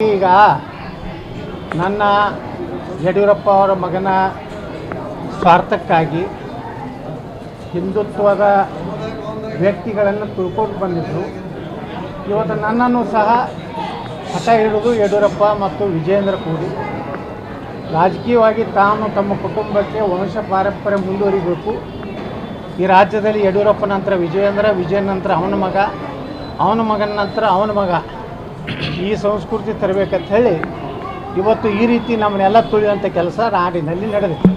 ಈಗ ನನ್ನ ಯಡಿಯೂರಪ್ಪ ಅವರ ಮಗನ ಸ್ವಾರ್ಥಕ್ಕಾಗಿ ಹಿಂದುತ್ವದ ವ್ಯಕ್ತಿಗಳನ್ನು ತಿಳ್ಕೊಂಡು ಬಂದಿದ್ದರು ಇವತ್ತು ನನ್ನನ್ನು ಸಹ ಹಠ ಹಿಡಿದು ಯಡಿಯೂರಪ್ಪ ಮತ್ತು ವಿಜೇಂದ್ರ ಕೂಡಿ ರಾಜಕೀಯವಾಗಿ ತಾನು ತಮ್ಮ ಕುಟುಂಬಕ್ಕೆ ವಂಶ ಪಾರಂಪರ್ಯ ಮುಂದುವರಿಬೇಕು. ಈ ರಾಜ್ಯದಲ್ಲಿ ಯಡಿಯೂರಪ್ಪ ನಂತರ ವಿಜಯೇಂದ್ರ ವಿಜಯನ ನಂತರ ಅವನ ಮಗ, ಅವನ ಮಗನ ನಂತರ ಅವನ ಮಗ. ಈ ಸಂಸ್ಕೃತಿ ತರಬೇಕಂತ ಹೇಳಿ ಇವತ್ತು ಈ ರೀತಿ ನಮ್ಮನ್ನೆಲ್ಲ ತುಳಿಯುವಂಥ ಕೆಲಸ ನಾಡಿನಲ್ಲಿ ನಡೆದಿತ್ತು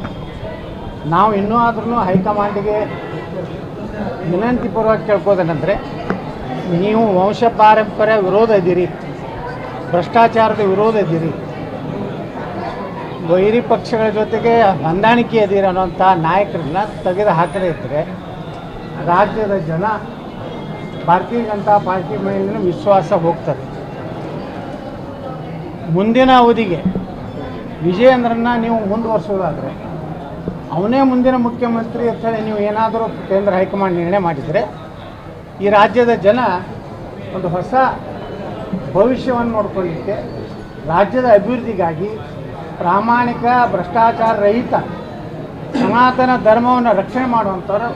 ನಾವು ಇನ್ನೂ ಆದ್ರೂ ಹೈಕಮಾಂಡಿಗೆ ವಿನಂತಿಪೂರ್ವಕ ಕೇಳ್ಕೋದೇನೆಂದರೆ ನೀವು ವಂಶ ಪಾರಂಪರ್ಯ ವಿರೋಧ ಇದ್ದೀರಿ, ಭ್ರಷ್ಟಾಚಾರದ ವಿರೋಧ ಇದ್ದೀರಿ, ವೈರಿ ಪಕ್ಷಗಳ ಜೊತೆಗೆ ಹೊಂದಾಣಿಕೆ ಇದ್ದೀರಿ ಅನ್ನೋಂಥ ನಾಯಕರನ್ನ ತೆಗೆದು ಹಾಕದೇ ಇದ್ದರೆ, ರಾಜ್ಯದ ಜನ ಭಾರತೀಯ ಜನತಾ ಪಾರ್ಟಿ ಮೇಲಿನ ವಿಶ್ವಾಸ ಹೋಗ್ತದೆ. ಮುಂದಿನ ಅವಧಿಗೆ ವಿಜಯೇಂದ್ರನ್ನ ನೀವು ಮುಂದುವರಿಸೋದಾದರೆ, ಅವನೇ ಮುಂದಿನ ಮುಖ್ಯಮಂತ್ರಿ ಅಂತೇಳಿ ನೀವು ಏನಾದರೂ ಕೇಂದ್ರ ಹೈಕಮಾಂಡ್ ನಿರ್ಣಯ ಮಾಡಿದರೆ, ಈ ರಾಜ್ಯದ ಜನ ಒಂದು ಹೊಸ ಭವಿಷ್ಯವನ್ನು ನೋಡ್ಕೊಳ್ಳಿಕ್ಕೆ ರಾಜ್ಯದ ಅಭಿವೃದ್ಧಿಗಾಗಿ ಪ್ರಾಮಾಣಿಕ, ಭ್ರಷ್ಟಾಚಾರ ರಹಿತ, ಸನಾತನ ಧರ್ಮವನ್ನು ರಕ್ಷಣೆ ಮಾಡುವಂಥವ್ರು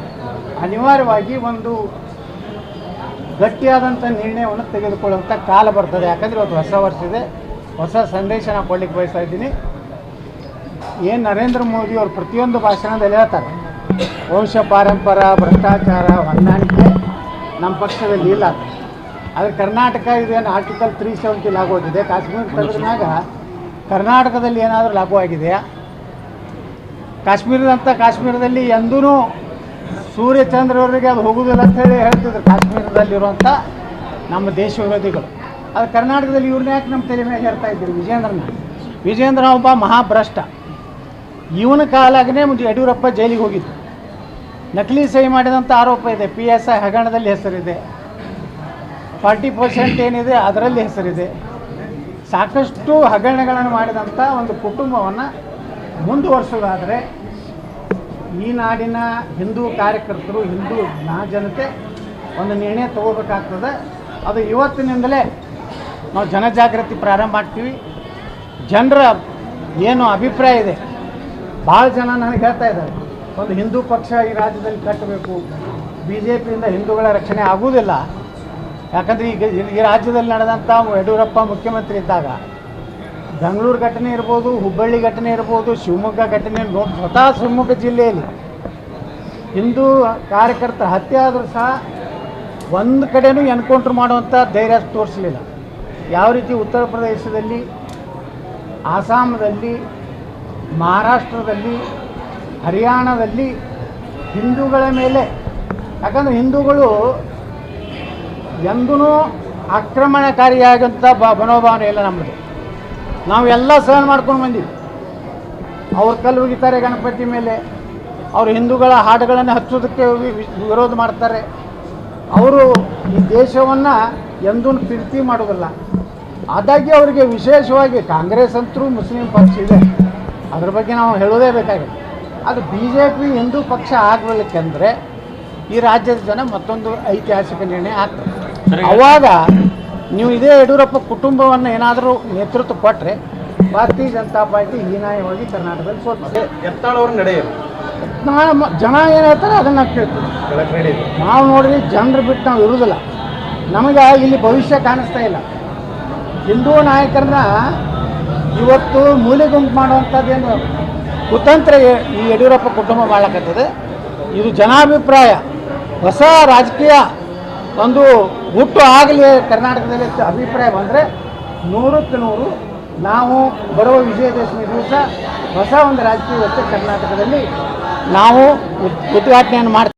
ಅನಿವಾರ್ಯವಾಗಿ ಒಂದು ಗಟ್ಟಿಯಾದಂಥ ನಿರ್ಣಯವನ್ನು ತೆಗೆದುಕೊಳ್ಳುವಂಥ ಕಾಲ ಬರ್ತದೆ. ಯಾಕಂದರೆ ಇವತ್ತು ಹೊಸ ವರ್ಷ ಇದೆ. ಹೊಸ ಸಂದೇಶ ನಾನು ಕೊಡ್ಲಿಕ್ಕೆ ಬಯಸ್ತಾ ಇದ್ದೀನಿ. ಏನು ನರೇಂದ್ರ ಮೋದಿ ಅವರು ಪ್ರತಿಯೊಂದು ಭಾಷಣದಲ್ಲಿ ಹೇಳ್ತಾರೆ. ವಂಶ, ಪಾರಂಪರ, ಭ್ರಷ್ಟಾಚಾರ, ಹೊಂದಾಣಿಕೆ ನಮ್ಮ ಪಕ್ಷದಲ್ಲಿ ಇಲ್ಲ. ಆದರೆ ಕರ್ನಾಟಕ ಇದೇನು ಆರ್ಟಿಕಲ್ ತ್ರೀ ಸೆವೆಂಟಿ ಲಾಗು ಆಗಿದೆ ಕಾಶ್ಮೀರ ತೆಗೆದ್ಮ್ಯಾಗ ಕರ್ನಾಟಕದಲ್ಲಿ ಏನಾದರೂ ಲಾಗು ಆಗಿದೆಯಾ ಕಾಶ್ಮೀರದಂಥ ಕಾಶ್ಮೀರದಲ್ಲಿ ಎಂದೂ ಸೂರ್ಯಚಂದ್ರವರಿಗೆ ಅದು ಹೋಗುವುದಿಲ್ಲ ಅಂತ ಹೇಳಿ ಹೇಳ್ತಿದ್ರು ಕಾಶ್ಮೀರದಲ್ಲಿರುವಂಥ ನಮ್ಮ ದೇಶ ವಿರೋಧಿಗಳು. ಅದು ಕರ್ನಾಟಕದಲ್ಲಿ ಇವ್ರನ್ನ ಯಾಕೆ ನಮ್ಮ ತಲೆ ಮೇಲೆ ಹೇಳ್ತಾ ಇದ್ದೀರಿ? ವಿಜೇಂದ್ರನ ವಿಜೇಂದ್ರ ಒಬ್ಬ ಮಹಾಭ್ರಷ್ಟ. ಇವನ ಕಾಲಾಗನೇ ಯಡಿಯೂರಪ್ಪ ಜೈಲಿಗೆ ಹೋಗಿದ್ದು ನಕಲಿ ಸಹಿ ಮಾಡಿದಂಥ ಆರೋಪ ಇದೆ. ಪಿ ಎಸ್ ಐ ಹಗರಣದಲ್ಲಿ ಹೆಸರಿದೆ. ಫಾರ್ಟಿ ಪರ್ಸೆಂಟ್ ಏನಿದೆ ಅದರಲ್ಲಿ ಹೆಸರಿದೆ. ಸಾಕಷ್ಟು ಹಗರಣಗಳನ್ನು ಮಾಡಿದಂಥ ಒಂದು ಕುಟುಂಬವನ್ನು ಮುಂದುವರಿಸೋದಾದರೆ ಈ ನಾಡಿನ ಹಿಂದೂ ಕಾರ್ಯಕರ್ತರು, ಹಿಂದೂ ಜನತೆ ಒಂದು ನಿರ್ಣಯ ತಗೋಬೇಕಾಗ್ತದೆ. ಅದು ಇವತ್ತಿನಿಂದಲೇ ನಾವು ಜನಜಾಗೃತಿ ಪ್ರಾರಂಭ ಮಾಡ್ತೀವಿ. ಜನರ ಏನು ಅಭಿಪ್ರಾಯ ಇದೆ? ಭಾಳ ಜನ ನನಗೆ ಹೇಳ್ತಾ ಇದ್ದಾರೆ, ಒಂದು ಹಿಂದೂ ಪಕ್ಷ ಈ ರಾಜ್ಯದಲ್ಲಿ ಕಟ್ಟಬೇಕು ಬಿ ಜೆ ಪಿಯಿಂದ ಹಿಂದೂಗಳ ರಕ್ಷಣೆ ಆಗುವುದಿಲ್ಲ. ಯಾಕಂದರೆ ಈಗ ಈ ರಾಜ್ಯದಲ್ಲಿ ನಡೆದಂಥ ಯಡಿಯೂರಪ್ಪ ಮುಖ್ಯಮಂತ್ರಿ ಇದ್ದಾಗ, ಬೆಂಗಳೂರು ಘಟನೆ ಇರ್ಬೋದು, ಹುಬ್ಬಳ್ಳಿ ಘಟನೆ ಇರ್ಬೋದು, ಶಿವಮೊಗ್ಗ ಘಟನೆ ನೋಡಿ ಸ್ವತಃ ಶಿವಮೊಗ್ಗ ಜಿಲ್ಲೆಯಲ್ಲಿ ಹಿಂದೂ ಕಾರ್ಯಕರ್ತರ ಹತ್ಯೆ ಆದರೂ ಸಹ ಒಂದು ಕಡೆಯೂ ಎನ್ಕೌಂಟ್ರ್ ಮಾಡುವಂಥ ಧೈರ್ಯ ತೋರಿಸಲಿಲ್ಲ. ಯಾವ ರೀತಿ ಉತ್ತರ ಪ್ರದೇಶದಲ್ಲಿ ಆಸಾಮದಲ್ಲಿ ಮಹಾರಾಷ್ಟ್ರದಲ್ಲಿ, ಹರಿಯಾಣದಲ್ಲಿ ಹಿಂದೂಗಳ ಮೇಲೆ, ಯಾಕಂದರೆ ಹಿಂದೂಗಳು ಎಂದೂ ಆಕ್ರಮಣಕಾರಿಯಾಗಂಥ ಬ, ಮನೋಭಾವನೆ ಇಲ್ಲ ನಮ್ಮದು ನಾವು ಎಲ್ಲ ಸಹನ ಮಾಡ್ಕೊಂಡು ಬಂದೀವಿ. ಅವ್ರು ಕಲ್ಲು ಗಣಪತಿ ಮೇಲೆ, ಅವರು ಹಿಂದೂಗಳ ಹಾಡುಗಳನ್ನು ಹಚ್ಚೋದಕ್ಕೆ ವಿರೋಧ ಮಾಡ್ತಾರೆ. ಅವರು ಈ ದೇಶವನ್ನು ಎಂದೂ ಪ್ರೀತಿ ಮಾಡೋದಿಲ್ಲ ಆದಾಗ್ಯೂ ಅವರಿಗೆ ವಿಶೇಷವಾಗಿ ಕಾಂಗ್ರೆಸ್ ಅಂತರೂ ಮುಸ್ಲಿಂ ಪಕ್ಷ ಇದೆ. ಅದ್ರ ಬಗ್ಗೆ ನಾವು ಹೇಳೋದೇ ಬೇಕಾಗಿದೆ ಅದು ಬಿ ಜೆ ಪಿ ಹಿಂದೂ ಪಕ್ಷ ಆಗಲಿಕ್ಕೆಂದರೆ ಈ ರಾಜ್ಯದ ಜನ ಮತ್ತೊಂದು ಐತಿಹಾಸಿಕ ನಿರ್ಣಯ ಆಗ್ತದೆ. ಅವಾಗ ನೀವು ಇದೇ ಯಡಿಯೂರಪ್ಪ ಕುಟುಂಬವನ್ನು ಏನಾದರೂ ನೇತೃತ್ವ ಕೊಟ್ಟರೆ ಭಾರತೀಯ ಜನತಾ ಪಾರ್ಟಿ ಹೀನಾಯವಾಗಿ ಕರ್ನಾಟಕದಲ್ಲಿ ಸೋಲ್ತದೆ ಎತ್ತಾಳ್ ನಡೆಯಲು. ಜನ ಏನು ಹೇಳ್ತಾರೆ ಅದನ್ನು ಕೇಳ್ತೀವಿ. ನಾವು ನೋಡಿದ್ರೆ ಜನರು ಬಿಟ್ಟು ನಾವು ಇರುವುದಿಲ್ಲ ನಮಗೆ ಇಲ್ಲಿ ಭವಿಷ್ಯ ಕಾಣಿಸ್ತಾ ಇಲ್ಲ. ಹಿಂದೂ ನಾಯಕರನ್ನ ಇವತ್ತು ಮೂಲೆ ಗುಂಪು ಮಾಡುವಂಥದ್ದೇನು ಕುತಂತ್ರ ಈ ಯಡಿಯೂರಪ್ಪ ಕುಟುಂಬ ಮಾಡಕತ್ತದೆ ಇದು ಜನಾಭಿಪ್ರಾಯ. ಹೊಸ ರಾಜಕೀಯ ಒಂದು ಹುಟ್ಟು ಆಗಲಿ ಕರ್ನಾಟಕದಲ್ಲಿ ಅಭಿಪ್ರಾಯ ಬಂದರೆ ನೂರಕ್ಕೆ ನೂರು ನಾವು ಬರುವ ವಿಜಯದಶಮಿ ದಿವಸ ಹೊಸ ಒಂದು ರಾಜಕೀಯ ವ್ಯವಸ್ಥೆ ಕರ್ನಾಟಕದಲ್ಲಿ ನಾವು ಉದ್- ಉದ್ಘಾಟನೆಯನ್ನು ಮಾಡ್ತೀವಿ.